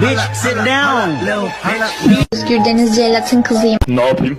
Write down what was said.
Bitch sit down. Özgür Deniz Celat'ın kızıyım. Ne yapayım?